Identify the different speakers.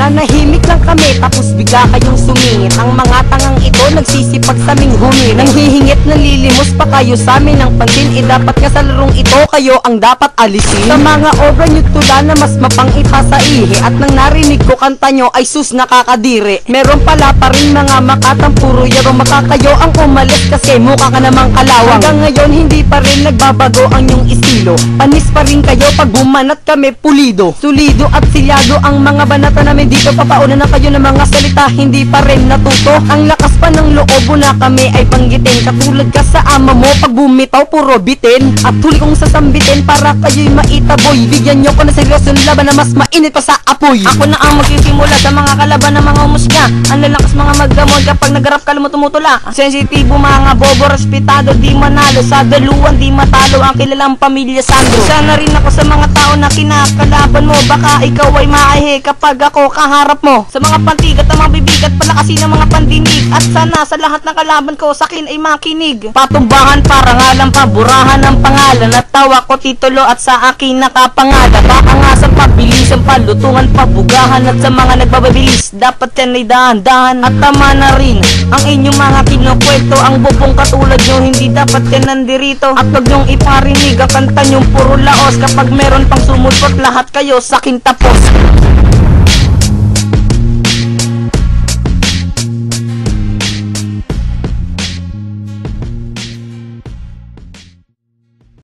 Speaker 1: Nanahimik lang kami, tapos bigla kayong sumingit. Ang mga tangang ito nagsisipag sa minghuni Nang hihingit nalilimos pa kayo sa amin ng pansin Eh dapat nga sa larong ito kayo ang dapat alisin. Sa mga obra nyo tula na mas mapangita sa ihi. At nang narinig ko kanta nyo ay sus nakakadiri. Meron pala pa rin mga makatang puro yaro Makakayo ang umalis kasi mukha ka namang kalawang. Hanggang ngayon hindi pa rin nagbabago ang yung estilo. Panis pa rin kayo pag bumanat kami pulido. Sulido at silyado ang mga banata namin dito. Papauna na kayo ng mga salita hindi pa rin natuto. Ang lakas pa ng loob na kami ay panggitin. Katulad ka sa ama mo pag bumitaw puro bitin. At huli kong sasambitin para kayo'y maitaboy. Bigyan nyo ko na seryosong laban na mas mainit pa sa apoy.
Speaker 2: Ako na ang magsisimula sa mga kalaban ng mga umusga Ang lalakas mga magdamon kapag nagarap ka lumutula Ang sensitibo mga bobo, respetado, di manalo. Sa daluan di matalo ang kilalang pamilya Sandro. Sana rin ako sa mga tao na kinakalaban mo. Baka ikaw ay maihi kapag ako kaharap mo. Sa mga pantigat at mga bibigat palakasin ng mga pandinig. At sana sa lahat ng kalaban ko sa akin ay makinig Patumbahan para nga lang paburahan ng pangalan At tawa ko titulo at sa akin nga sa pabilisan palutungan pabugahan At sa mga nagbababilis dapat yan ay dahan-dahan At tama na rin. Ang inyong mga kinukwento Ang bubong katulad nyo hindi dapat yan nandirito. At wag nyong iparinig ang kanta nyong puro laos. Kapag meron pang sumulpot lahat kayo sa akin tapos